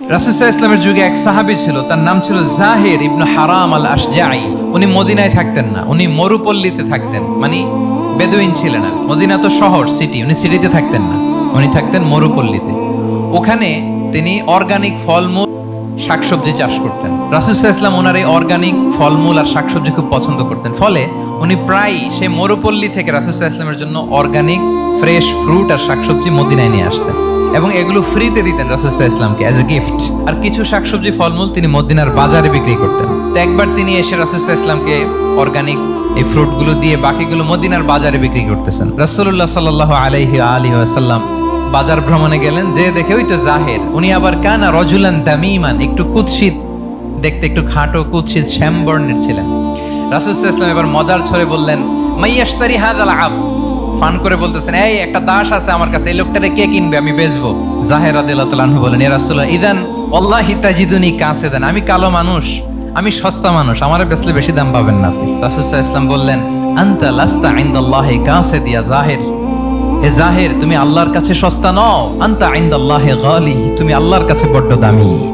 রাসুসাহ ইসলামের যুগে এক সাহাবি ছিল, তার নাম ছিল জাহির ইবনু হারাম আল আশজাই উনি মদিনায় থাকতেন না, উনি মরুপল্লীতে থাকতেন মানে বেদুইন ছিলেন আর মদিনা তো শহর সিটি উনি সিটিতে থাকতেন না, উনি থাকতেন মরুপল্লীতে। ওখানে তিনি অর্গানিক ফলমূল, শাকসবজি চাষ করতেন। রাসুসাহ ইসলাম ওনার এই অর্গানিক ফলমূল আর শাকসবজি খুব পছন্দ করতেন। ফলে উনি প্রায়ই সেই মরুপল্লী থেকে রাসুসাহ ইসলামের জন্য অর্গানিক ফ্রেশ ফ্রুট আর শাকসবজি মদিনায় নিয়ে আসতেন। এবং এগুলো ফ্রিতে দিতেন রাসুসাহ ইসলামকে অ্যাজ এ গিফট আর কিছু শাকসবজি, ফলমূল তিনি মদিনার বাজারে বিক্রি করতেন। তো একবার তিনি এসে রাসুসাহ ইসলামকে অর্গানিক এই ফ্রুটগুলো দিয়ে বাকিগুলো মদিনার বাজারে বিক্রি করতেছেন। সাল্লাল্লাহু আলাইহি আলিহি ওয়াসাল্লাম বাজার ভ্রমণে গেলেন, যে দেখে ওই তো জাহের, উনি আবার কানা রজুলান দামিমান, একটু কুৎসিত, দেখতে একটু খাটো, কুৎসিত, শ্যামবর্ণের ছিলেন। রাসুল ইসলাম এবার মজার ছড়ে বললেন মাইয়াস্তারি হাদাল আব। ফান করে বলতেছেন, এই, একটা দাস আছে আমার কাছে, এই লোকটারে কে কিনবে? আমি বেচবো। জাহের তাআলা বলেন, ইয়া রাসূলুল্লাহ, ইদান আল্লাহি তাজিদুনি কাছে দেন। আমি কালো মানুষ, আমি সস্তা মানুষ, আমার বেচলে বেশি দাম পাবেন না আপনি। রাসূল ইসলাম বললেন, আনতা লাস্তা ইনদাল্লাহি কাসে দিয়া জাহির। হে জাহের, তুমি আল্লাহর কাছে সস্তা নও। আন্তা আইন্দাল্লাহে গালি, তুমি আল্লাহর কাছে বড্ড দামি।